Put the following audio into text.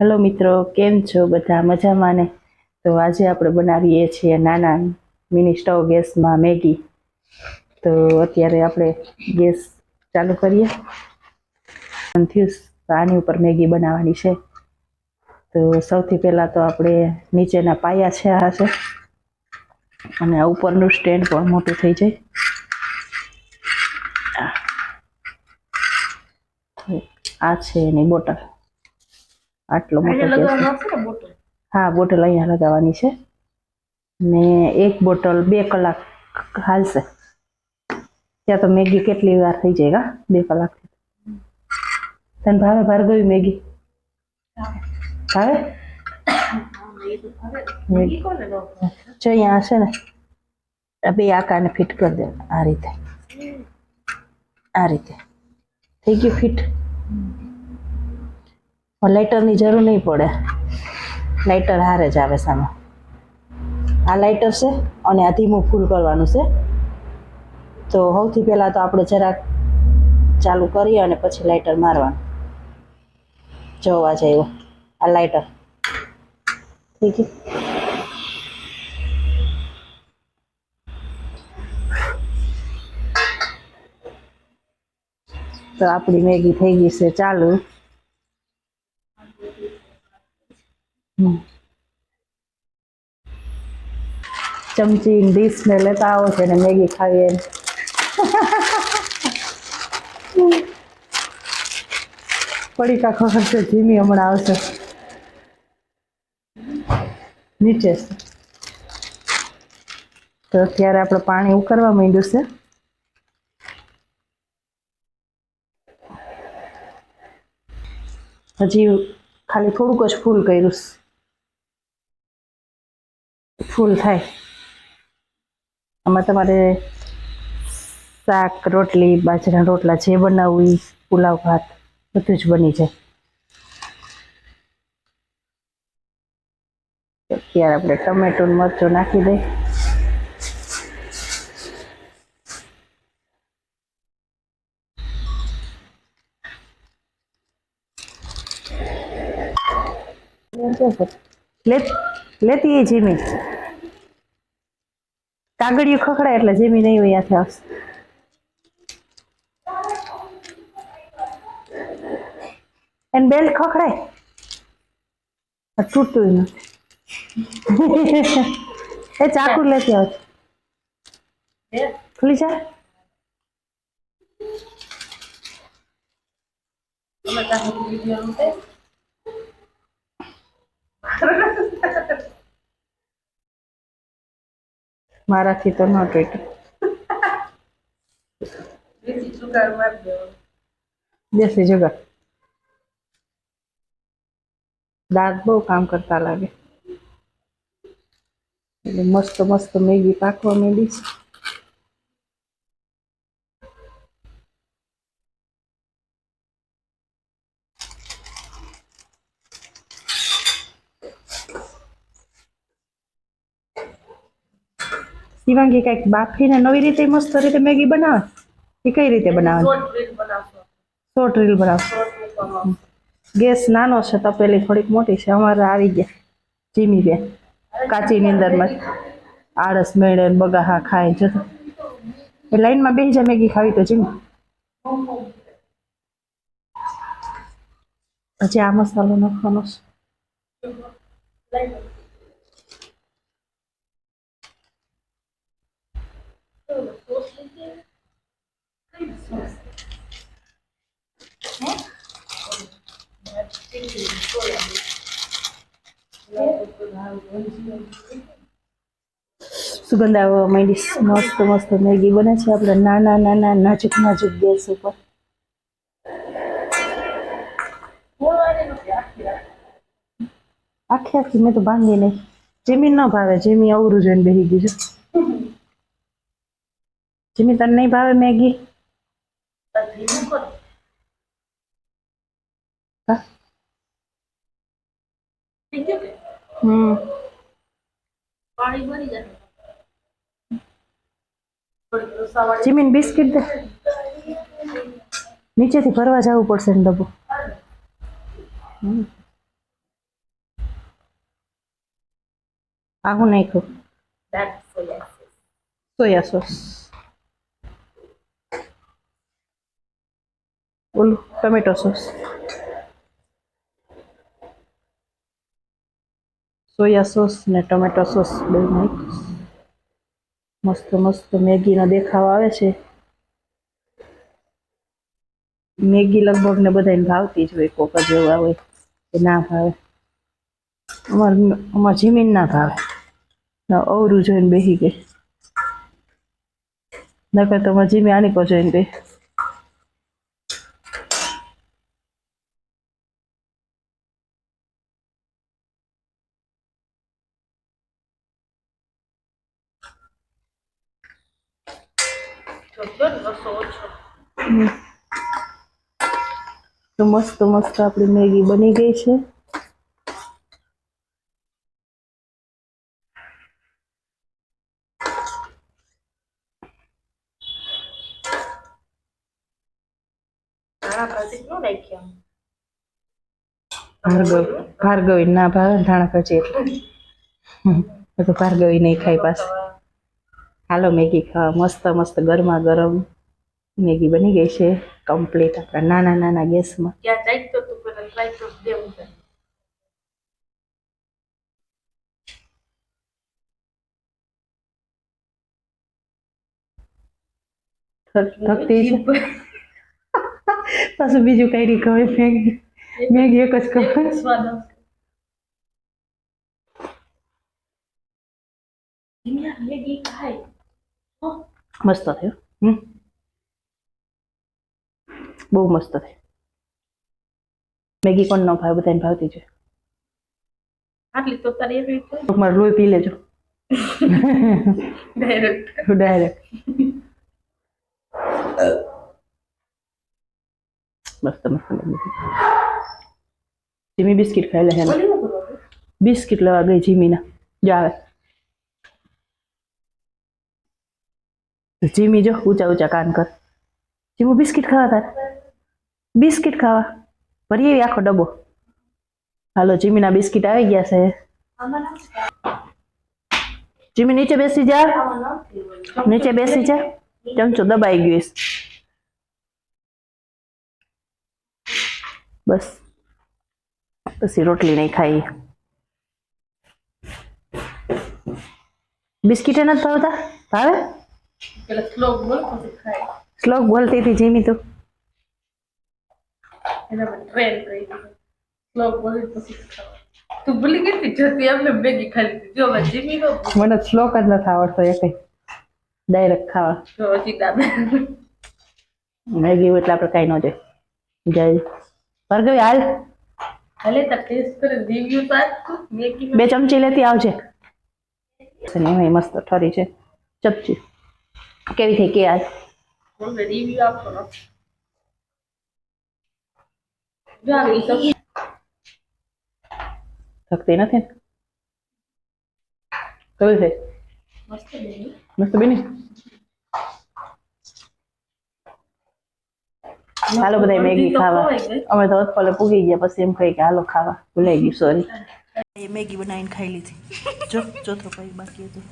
Hello મિત્રો, કેમ છો? બધા મજામાં ને? તો આજે આપણે બનાવીએ છીએ નાના મિની સ્ટવ ગેસમાં મેગી. તો અત્યારે આપણે ગેસ ચાલુ કરીએ. થયું આની ઉપર મેગી બનાવવાની છે. તો સૌથી પહેલાં તો આપણે નીચેના પાયા છે આ છે. અને આ ઉપરનું સ્ટેન્ડ પણ મોટું થઈ જાય. આ છે એની બોટલ. આટલો મોટો હા બોટલ અહીંયા લગાવવાની છે. ને એક બોટલ બે કલાક હાલશે. ત્યાં તો મેગી કેટલી વાર થઈ જાય બે કલાક તને ભાવે ગયું મેગી? ભાવે? જો અહીંયા હશે ને. બે આકારને ફિટ કરી દે આ રીતે. આ રીતે. થઈ ગયું ફિટ? લાઇટરની જરૂર નહીં પડે. લાઇટર હારે જ આવે સામે. આ લાઇટર છે અને આ ધીમું ફૂલ કરવાનું છે. તો સૌથી પહેલાં તો આપણે જરાક ચાલુ કરીએ અને પછી લાઇટર મારવાનું. જોવા જઈએ આ લાઇટર ઠીક તો આપણી મેગી થઈ ગઈ છે ચાલુ. ચમચી, ડીશ ને લેતા આવો છે ને મેગી ખાવી એમ પડીકા ખબર ધીમી હમણાં આવશે. નીચે તો અત્યારે આપણે પાણી ઉકળવા માંડ્યું છે. હજી ખાલી થોડુંક જ ફૂલ કર્યું ફૂલ થાય. આમાં તમારે શાક, રોટલી, બાજરાના રોટલા જે બનાવવું, પુલાવ, ભાત, બધું જ બની જાય. અત્યારે આપણે ટમેટો મરચું નાખી દઈ લેતી જીમી. કાગળિયું ખખડાય એટલે જેમી નહીં હોય ત્યાંથી આવશે એને બેલ ખખડાય? તૂટતું નથી. એ ચાકુ લેતી આવ ખુલી જા. મારાથી તો ન તૂટ્યું દેશી જુગાડ દાંત બહુ કામ કરતા લાગે. એટલે મસ્ત મસ્ત મેગી પાકવા માંડી છે શિવાંગી કંઈક બાફીને નવી રીતે મસ્ત રીતે મેગી બનાવે? એ કઈ રીતે બનાવે? શોર્ટ રીલ બનાવશો. ગેસ નાનો છે તપેલી થોડીક મોટી છે અમારે આવી ગયા. જીમી બેન કાચી નીંદરમાં આળસ મેળે બગાહા ખાય જતો. એ લાઈનમાં બેસી જાય મેગી ખાવી તો જીમી પછી આ મસાલો નાખવાનો છે. સુગંધ આવવા માંડી મસ્ત મસ્ત મેગી બને છે આપણે નાના નાના, નાજુક નાજુક ગેસ ઉપર. આખી આખી મેં તો ભાંગી નહીં જેમી ન ભાવે જેમી અવરું જોઈને બેસી ગયું છે. જીમી તને નહીં ભાવે મેગી? હમ. જીમીન બિસ્કિટ દે. નીચેથી ભરવા જવું પડશે ને ડબ્બો. આવું નાખ્યું સોયા સોસ. ઓલું ટમેટો સોસ. સોયા સોસ ને ટમેટો સોસ બે નાખ્યું. મસ્ત મસ્ત મેગીનો દેખાવ આવે છે. મેગી લગભગ ને બધાને ભાવતી જ હોય, કોક જ એવા હોય કે ના ભાવે. અમાર અમાર જીમીન ના ભાવે. અવરું જોઈને બેસી ગઈ. નકર તો અમાર જીમી આની પર જોઈને ગઈ તો મસ્ત મસ્ત આપણી મેગી બની ગઈ છે. ભાર્ગવ ભાર્ગવી ના ભાવે ધાણા ભાજી એટલે. તો ભાર્ગવી નહીં ખાઈ પાસ હાલો મેગી ખાવા મસ્ત મસ્ત ગરમા ગરમ મેગી બની ગઈ છે કમ્પ્લીટ આપણા નાના નાના ગેસમાં. ક્યાં ચાઈ તો તું પેલા ટ્રાય તો દેવું છે. પાછું બીજું કઈ નહીં ખબર મેગી મેગી એક જ ખબર સ્વાદ આવશે ધીમ્યા મેગી ખાય હો મસ્ત થયો હમ બહુ મસ્ત થયો મેગી કોણ ન ભાવે બધાને ભાવતી છે આટલી તો તારી એવી છે તમારે લોહી પી લેજો ડાયરેક્ટ ડાયરેક્ટ મસ્ત મસ્ત મેગી જીમી બિસ્કિટ ખાઈ લે હે બોલી હું બોલું બિસ્કિટ લેવા ગઈ જીમીના જો આવે જીમી જો ઊંચા ઊંચા કાન કર જીમુ બિસ્કિટ ખાવા તાર બિસ્કિટ ખાવા ભરી એવી આખો ડબ્બો હાલો જીમીના બિસ્કિટ આવી ગયા છે આમાં ના જીમી નીચે બેસી જા આમાં નથી નીચે બેસી જા ચમચો દબાઈ ગયો છે. બસ પછી રોટલી નહીં ખાઈ બિસ્કિટ નથી ભાવતા ભાવે પેલા સ્લોક બોલ પછી ખાય શ્લોક બોલતી હતી જીમી તું. એના પર ટ્રેન કરી દીધું. બોલી પછી તું ભૂલી ગઈ હતી? જતી એમને મેગી ખાલી જો જીમી નો મને શ્લોક જ નથી આવડતો એ કઈ ડાયરેક્ટ ખાવા. જો હજી દાદા. મેગી એટલે આપણે કાંઈ ન જાય જય. ભાર્ગવી હાલ. ભલે તાર ટેસ્ટ કરે રિવ્યુ તો મેગી બે ચમચી લેતી આવજે. એમાં મસ્ત ઠરી છે. ચપચી કેવી થઈ કે આજ બોલ રિવ્યુ આપો ને થકતી નથી કેવી થઈ મસ્ત બેની મસ્ત બેની હાલો બધા મેગી ખાવા અમે તો પલે પૂગી ગયા પછી એમ કહી કે હાલો ખાવા ભૂલાઈ ગયું સોરી એ મેગી બનાવીને ખાઈ લીધી જો ચોથો કઈ બાકી હતું